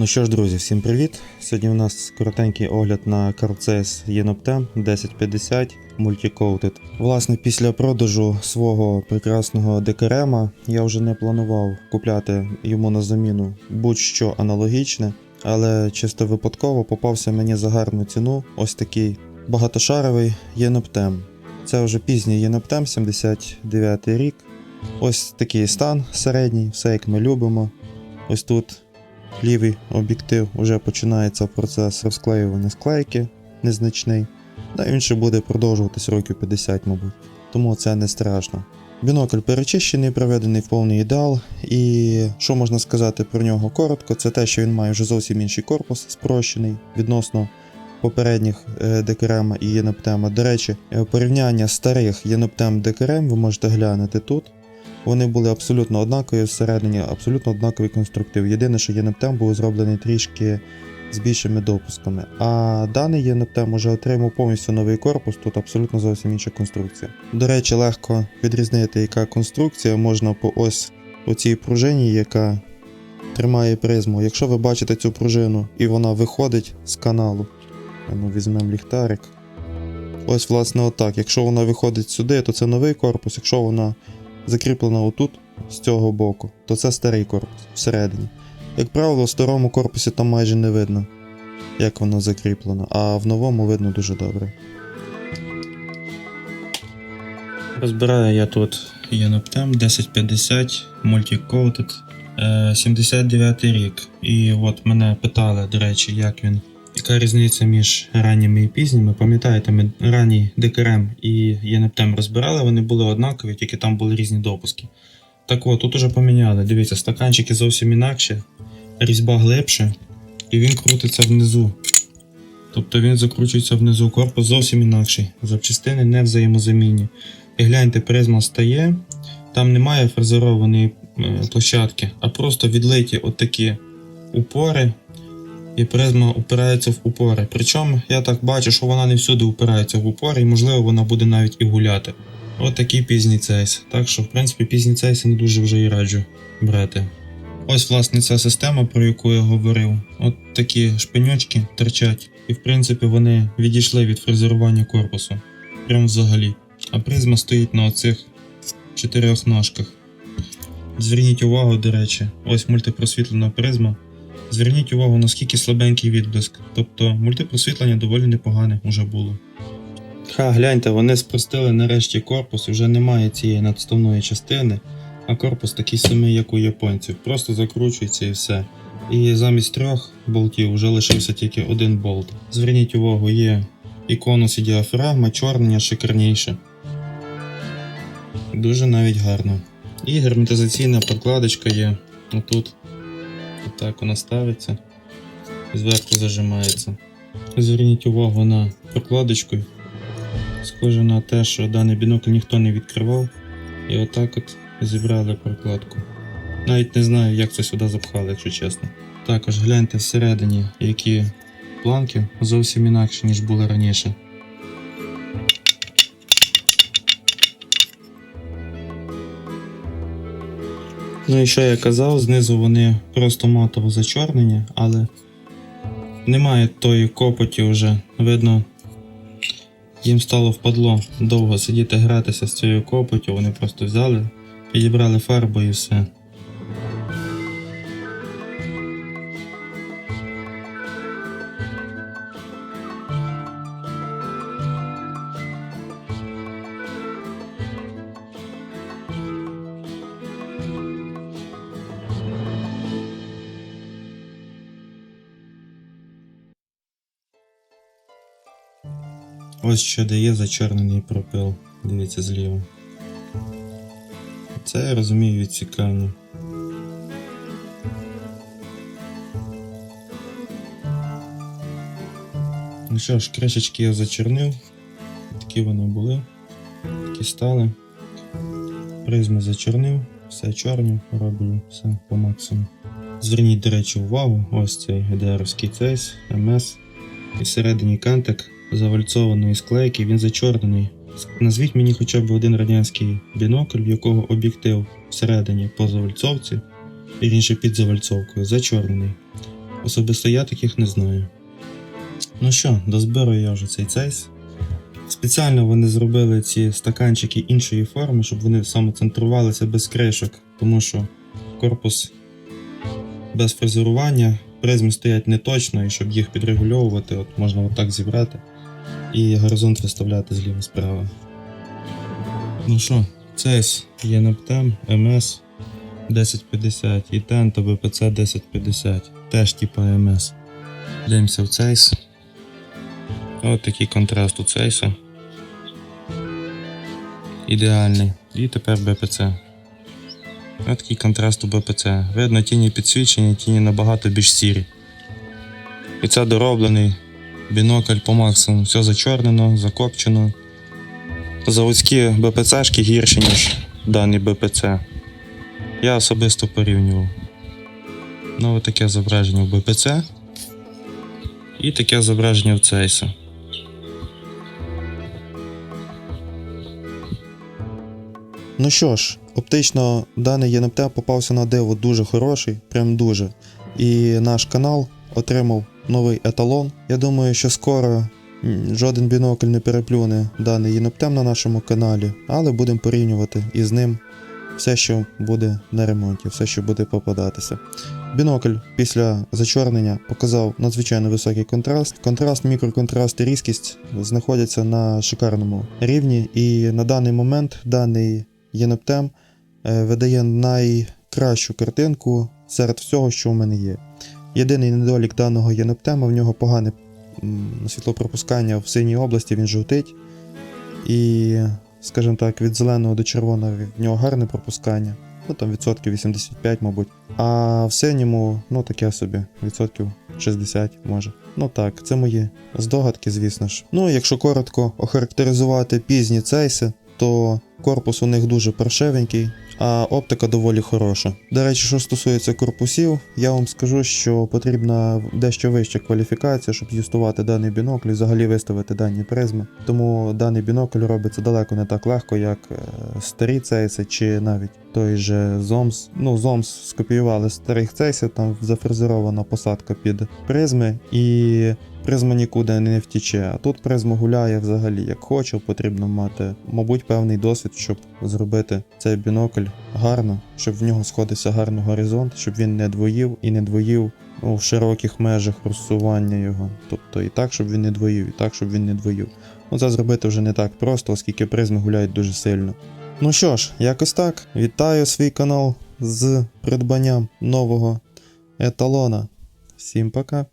Ну що ж, друзі, всім привіт! Сьогодні у нас коротенький огляд на CarCase Yenoptem 1050 Multicoated. Власне, після продажу свого прекрасного декарема я вже не планував купляти йому на заміну будь-що аналогічне, але чисто випадково попався мені за гарну ціну ось такий багатошаровий Yenoptem. Це вже пізній Yenoptem, 79 рік. Ось такий стан середній, все як ми любимо. Ось тут лівий об'єктив вже починається процес розклеювання склейки незначний. Да він ще буде продовжуватись років 50, мабуть. Тому це не страшно. Бінокль перечищений, приведений в повний ідеал. І що можна сказати про нього коротко, це те, що він має вже зовсім інший корпус, спрощений відносно попередніх е, і єноптема. До речі, е, порівняння старих єноптем декарем ви можете глянути тут. Вони були абсолютно однакові всередині, абсолютно однаковий конструктив. Єдине, що єноптем був зроблений трішки з більшими допусками. А даний єноптем уже отримав повністю новий корпус, тут абсолютно зовсім інша конструкція. До речі, легко відрізнити, яка конструкція можна по ось оцій пружині, яка тримає призму. Якщо ви бачите цю пружину і вона виходить з каналу, ну візьмемо ліхтарик. Ось, власне, отак. Якщо вона виходить сюди, то це новий корпус. Якщо вона закріплена отут, з цього боку, то це старий корпус всередині. Як правило, в старому корпусі там майже не видно, як воно закріплено, а в новому видно дуже добре. Розбираю я тут Єноптем 1050 Multicoated, е, 79 рік. І от мене питали, до речі, як він. Яка різниця між ранніми і пізніми? Пам'ятаєте, ми ранній декарем і Єнептем розбирали, вони були однакові, тільки там були різні допуски. Так от, тут уже поміняли. Дивіться, стаканчики зовсім інакше, різьба глибше, і він крутиться внизу. Тобто він закручується внизу, корпус зовсім інакший. Запчастини не взаємозамінні. І гляньте, призма стає, там немає фрезерованої е, площадки, а просто відлиті отакі упори, і призма упирається в упори. Причому я так бачу, що вона не всюди упирається в упори, і можливо вона буде навіть і гуляти. От такий пізній цейс. Так що, в принципі, пізній цейс я не дуже вже і раджу брати. Ось, власне, ця система, про яку я говорив. От такі шпиньочки торчать, і в принципі вони відійшли від фрезерування корпусу. Прям взагалі. А призма стоїть на оцих чотирьох ножках. Зверніть увагу, до речі, ось мультипросвітлена призма. Зверніть увагу, наскільки слабенький відблиск. Тобто мультипросвітлення доволі непогане уже було. Ха, гляньте, вони спростили нарешті корпус, вже немає цієї надставної частини, а корпус такий самий, як у японців. Просто закручується і все. І замість трьох болтів вже лишився тільки один болт. Зверніть увагу, є і конус, і діафрагма, чорнення шикарніше. Дуже навіть гарно. І герметизаційна прокладочка є отут. Отак вона ставиться, зверху зажимається. Зверніть увагу на прокладочку. Схоже на те, що даний бінокль ніхто не відкривав. І отак от зібрали прокладку. Навіть не знаю, як це сюди запхали, якщо чесно. Також гляньте всередині, які планки зовсім інакші, ніж були раніше. Ну і що я казав, знизу вони просто матово зачорнені, але немає тої копоті вже. Видно, їм стало впадло довго сидіти гратися з цією копотю, вони просто взяли, підібрали фарбу і все. Ось що дає зачорнений пропил. Дивіться зліва. Це я розумію відсікання. Ну що ж, кришечки я зачорнив. Такі вони були. Такі стали. Призми зачорнив, все чорні, роблю все по максимуму. Зверніть, до речі, увагу, ось цей гдр цейс, МС. І всередині кантик завальцованої склейки, він зачорнений. Назвіть мені хоча б один радянський бінокль, в якого об'єктив всередині по завальцовці, вірніше під завальцовкою, зачорнений. Особисто я таких не знаю. Ну що, дозбирую я вже цей цейс. Спеціально вони зробили ці стаканчики іншої форми, щоб вони самоцентрувалися без кришок, тому що корпус без фрезерування, призми стоять не точно, і щоб їх підрегульовувати, от можна отак зібрати і горизонт виставляти зліва справа. Ну що, цейс є Нептем, МС 1050 і Тента БПЦ 1050, теж типа МС. Дивимося в цейс. Ось такий контраст у цейса. Ідеальний. І тепер БПЦ. Ось такий контраст у БПЦ. Видно, тіні підсвічені, тіні набагато більш сірі. І це дороблений бінокль по максимуму. Все зачорнено, закопчено. Заводські БПЦшки гірші, ніж даний БПЦ. Я особисто порівнював. Ну, таке зображення в БПЦ. І таке зображення в цейса. Ну що ж, оптично даний ЄНПТ попався на диво дуже хороший, прям дуже. І наш канал отримав новий еталон. Я думаю, що скоро жоден бінокль не переплюне даний єноптем на нашому каналі, але будемо порівнювати із ним все, що буде на ремонті, все, що буде попадатися. Бінокль після зачорнення показав надзвичайно високий контраст. Контраст, мікроконтраст і різкість знаходяться на шикарному рівні, і на даний момент даний єноптем е, видає найкращу картинку серед всього, що в мене є. Єдиний недолік даного єноптема, в нього погане світлопропускання в синій області, він жовтить. І, скажімо так, від зеленого до червоного в нього гарне пропускання. Ну там відсотків 85, мабуть. А в синьому, ну таке собі, відсотків 60 може. Ну так, це мої здогадки, звісно ж. Ну, якщо коротко охарактеризувати пізні цейси, то корпус у них дуже паршивенький, а оптика доволі хороша. До речі, що стосується корпусів, я вам скажу, що потрібна дещо вища кваліфікація, щоб з'юстувати даний бінокль і взагалі виставити дані призми. Тому даний бінокль робиться далеко не так легко, як е, старі цейси чи навіть той же ZOMS. Ну, ZOMS скопіювали старих цейсів, там зафрезерована посадка під призми, і призма нікуди не втіче. А тут призма гуляє взагалі як хоче, потрібно мати, мабуть, певний досвід, щоб зробити цей бінокль гарно, щоб в нього сходився гарно горизонт, щоб він не двоїв і не двоїв ну, в широких межах розсування його. Тобто і так, щоб він не двоїв, і так, щоб він не двоїв. Ну, це зробити вже не так просто, оскільки призми гуляють дуже сильно. Ну що ж, якось так. Вітаю свій канал з придбанням нового еталона. Всім пока.